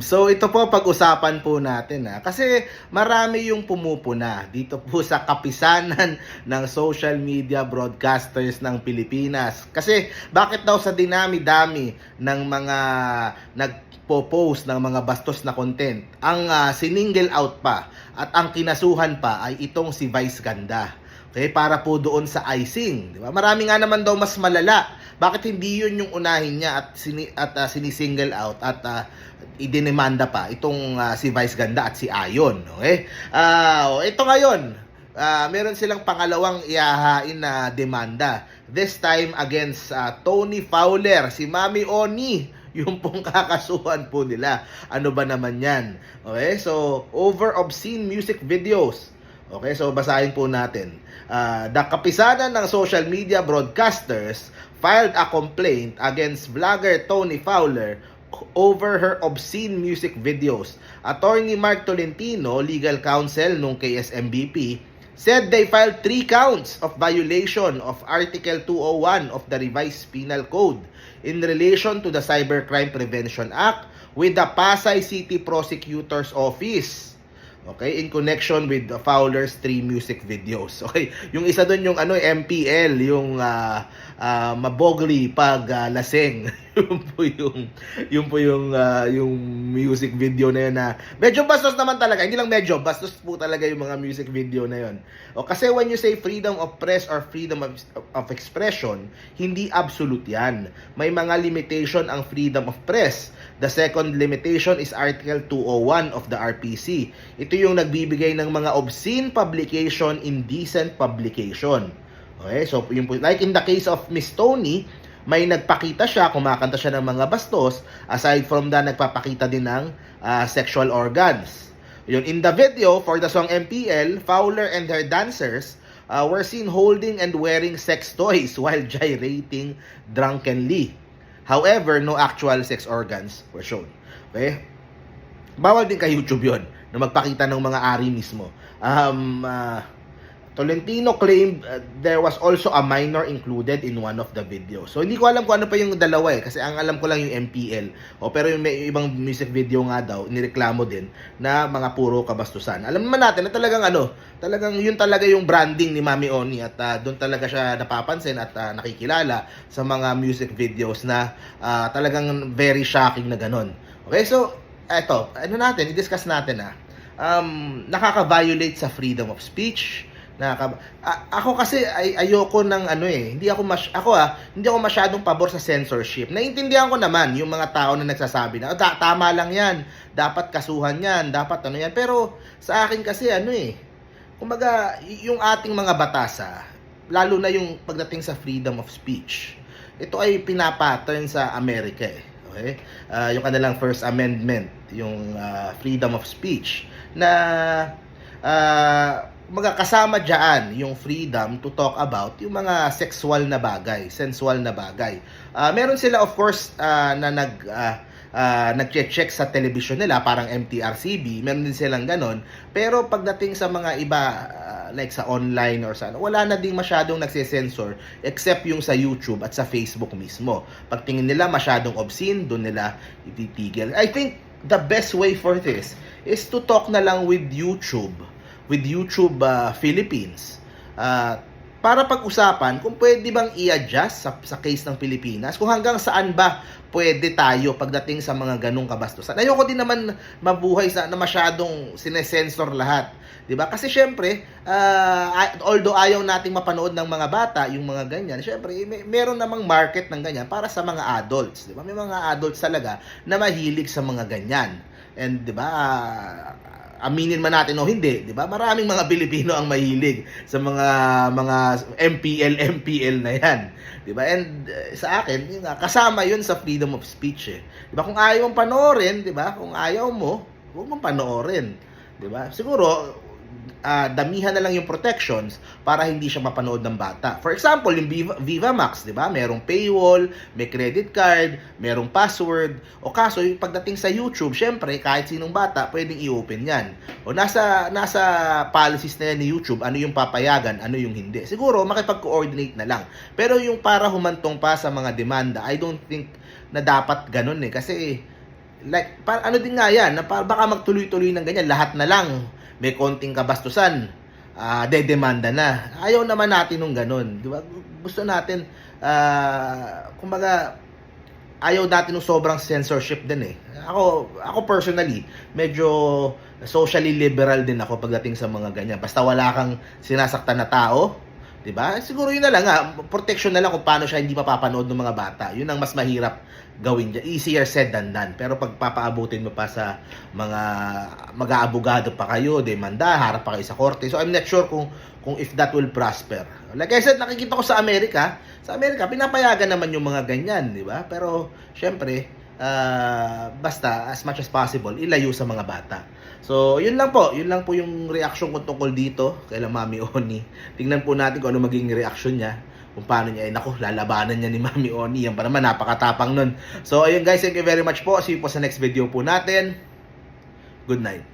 So ito po pag-usapan po natin ha. Kasi marami yung pumupuna dito po sa kapisanan ng social media broadcasters ng Pilipinas. Kasi bakit daw sa dinami-dami ng mga nagpo-post ng mga bastos na content, ang ah, siningle out pa at ang kinasuhan pa ay itong si Vice Ganda. Okay, para po doon sa icing, di ba? Marami nga naman daw mas malala. Bakit hindi 'yun yung unahin niya at sini at ah, sinisingle out at ah, idinemanda pa itong ah, si Vice Ganda at si Ayon, okay? Ah, ito ngayon, ah, meron silang pangalawang iahain na demanda. This time against ah, Tony Fowler, si Mami Oni yung pong kakasuhan po nila. Ano ba naman yan? Okay, so over obscene music videos. Okay, so basahin po natin. Uh, the kapisanan ng social media broadcasters filed a complaint against vlogger Tony Fowler over her obscene music videos. Attorney Mark Tolentino, legal counsel nung KSMBP, said they filed three counts of violation of Article 201 of the Revised Penal Code in relation to the Cybercrime Prevention Act with the Pasay City Prosecutor's Office. Okay, in connection with the Fowler's three music videos. Okay, yung isa doon yung ano MPL, yung ah, ah, mabogli pag ah, lasing. yun po yung yun po yung ah, yung music video na yun na medyo bastos naman talaga. Hindi lang medyo, bastos po talaga yung mga music video na yun. O kasi when you say freedom of press or freedom of, of expression, hindi absolute yan. May mga limitation ang freedom of press. The second limitation is Article 201 of the RPC. Ito yung nagbibigay ng mga obscene publication, indecent publication. Okay, so yung like in the case of Miss Tony, may nagpakita siya, kumakanta siya ng mga bastos, aside from that, nagpapakita din ng ah, sexual organs. Yun, in the video for the song MPL, Fowler and her dancers uh, were seen holding and wearing sex toys while gyrating drunkenly. However, no actual sex organs were shown. Okay? Bawal din kay YouTube yon na magpakita ng mga ari mismo. Um, ah, Tolentino claimed uh, there was also a minor included in one of the videos. So hindi ko alam kung ano pa yung dalawa eh kasi ang alam ko lang yung MPL. O pero yung may ibang music video nga daw nireklamo din na mga puro kabastusan. Alam naman natin na talagang ano, talagang yun talaga yung branding ni Mami Oni at uh, doon talaga siya napapansin at uh, nakikilala sa mga music videos na uh, talagang very shocking na ganun. Okay, so eto, ano natin, i-discuss natin ah. Um, nakaka-violate sa freedom of speech, Nakaka A- ako kasi ay ayoko ng ano eh. Hindi ako mas ako ah, hindi ako masyadong pabor sa censorship. Naiintindihan ko naman yung mga tao na nagsasabi na "Oh, ta- tama lang 'yan. Dapat kasuhan 'yan, dapat ano 'yan. Pero sa akin kasi ano eh. Kumbaga, yung ating mga batas ah, lalo na yung pagdating sa freedom of speech. Ito ay pinapattern sa Amerika eh. Okay? Ah, yung kanilang first amendment, yung ah, freedom of speech na ah magkakasama diyan yung freedom to talk about yung mga sexual na bagay, sensual na bagay. Ah, meron sila of course ah, na nag ah, ah, nagche-check sa television nila parang MTRCB, meron din silang ganon. Pero pagdating sa mga iba ah, like sa online or sa ano, wala na ding masyadong nagse-censor except yung sa YouTube at sa Facebook mismo. Pagtingin nila masyadong obscene, doon nila ititigil. I think the best way for this is to talk na lang with YouTube with YouTube uh, Philippines uh, para pag-usapan kung pwede bang i-adjust sa, sa case ng Pilipinas kung hanggang saan ba pwede tayo pagdating sa mga ganong kabastusan. Ayoko din naman mabuhay sa na masyadong sinesensor lahat. 'Di ba? Kasi syempre, uh, although ayaw nating mapanood ng mga bata yung mga ganyan, syempre may, meron namang market ng ganyan para sa mga adults, 'di ba? May mga adults talaga na mahilig sa mga ganyan. And 'di ba? Uh, aminin man natin o hindi, 'di ba? Maraming mga Pilipino ang mahilig sa mga mga MPL MPL na 'yan, 'di ba? And uh, sa akin, yun kasama 'yun sa freedom of speech eh. 'Di ba? Kung ayaw mong panoorin, 'di ba? Kung ayaw mo, huwag mong panoorin, 'di ba? Siguro uh, damihan na lang yung protections para hindi siya mapanood ng bata. For example, yung Viva, Viva Max, 'di ba? Merong paywall, may credit card, merong password. O kaso yung pagdating sa YouTube, syempre kahit sinong bata pwedeng i-open 'yan. O nasa nasa policies na yan ni YouTube, ano yung papayagan, ano yung hindi. Siguro makipag-coordinate na lang. Pero yung para humantong pa sa mga demanda, I don't think na dapat ganun eh kasi like, par, ano din nga yan, na par, baka magtuloy-tuloy ng ganyan, lahat na lang, may konting kabastusan, ah dedemanda na. Ayaw naman natin nung ganun, di ba? Gusto natin, ah kumbaga, ayaw natin ng sobrang censorship din eh. Ako, ako personally, medyo socially liberal din ako pagdating sa mga ganyan. Basta wala kang sinasaktan na tao, 'di ba? Siguro yun na lang nga, protection na lang kung paano siya hindi mapapanood ng mga bata. Yun ang mas mahirap gawin dyan. Easier said than done. Pero pag papaabutin mo pa sa mga mag-aabogado pa kayo, demanda, harap pa kayo sa korte. So I'm not sure kung kung if that will prosper. Like I said, nakikita ko sa Amerika, sa Amerika pinapayagan naman yung mga ganyan, di ba? Pero syempre, ah, basta as much as possible ilayo sa mga bata. So, yun lang po. Yun lang po yung reaction ko tungkol dito kay Mami Oni. Tingnan po natin kung ano magiging reaction niya. Kung paano niya, ay naku, lalabanan niya ni Mami Oni. Yan pa naman, napakatapang nun. So, ayun guys, thank you very much po. See you po sa next video po natin. Good night.